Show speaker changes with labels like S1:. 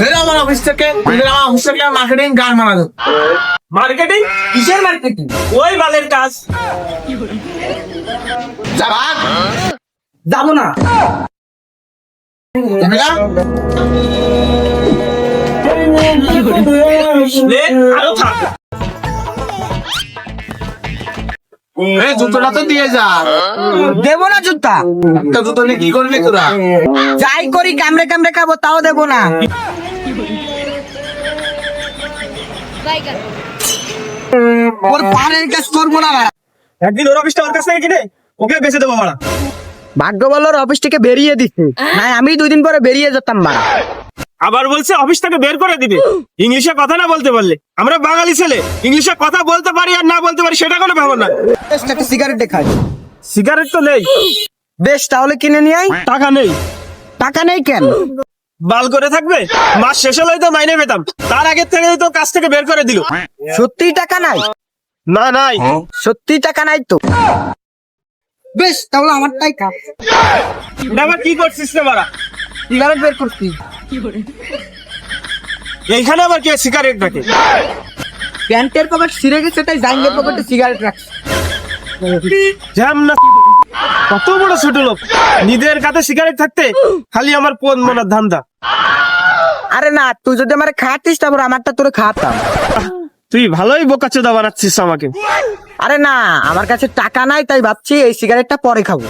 S1: বেরো আমার অফিস থেকে বেরো আমার অফিস থেকে মার্কেটিং গান বানাতো
S2: মার্কেটিং
S1: কিসের মার্কেটিং
S2: ওই বালের কাজ।
S3: যাব? না
S1: যাবে না?
S2: নে আরও থাক।
S1: এ জুতোটা তো দিয়ে যা।
S3: দেবো না জুতা।
S1: একটা জুতো নিয়ে কি করবি তোরা?
S3: যাই করি কামড়ে কামড়ে খাব তাও দেবো না। ওর পানের কাজ করব না
S2: একদিন ওর অফিসটা ওর কাছ থেকে কিনে ওকে বেঁচে দেবো মারা
S3: ভাগ্য বলো অফিস থেকে বেরিয়ে দিচ্ছে। না আমি দুই দিন পরে বেরিয়ে যেতাম বাড়া
S2: আবার বলছে অফিস থেকে বের করে দিবে। ইংলিশে কথা না বলতে পারলে। আমরা বাঙালি ছেলে ইংলিশে কথা বলতে পারি আর না বলতে পারি সেটা কোনো ব্যাপার না।
S3: সিগারেট দেখাই।
S2: সিগারেট তো নেই।
S3: বেশ তাহলে কিনে নিয়ে আই
S2: টাকা নেই।
S3: টাকা নেই কেন?
S2: বাল করে থাকবে? মাস শেষ হলেই তো মাইনে পেতাম। তার আগের থেকে তো কাজ থেকে বের করে দিল।
S3: সত্যি টাকা নাই?
S2: না নাই।
S3: সত্যি টাকা নাই তো? বেশ তাহলে আমারটাই খা
S2: এটা আবার কি করছিস রে মারা
S3: সিগারেট বের করছি।
S2: এইখানে আবার কে সিগারেট রাখে
S3: প্যান্টের পকেট ছিঁড়ে গেছে তাই জাঙ্গের পকেটে সিগারেট রাখছি।
S2: না কত বড় ছোট লোক। নিজের কাছে সিগারেট থাকতে খালি আমার পোন মনার ধান্দা।
S3: আরে না তুই যদি আমার খাতিস তারপর আমারটা তোরে খাওয়াতাম।
S2: তুই ভালোই বোকাচোদা বানাচ্ছিস আমাকে।
S3: আরে না আমার কাছে টাকা নাই তাই ভাবছি এই সিগারেটটা পরে খাব।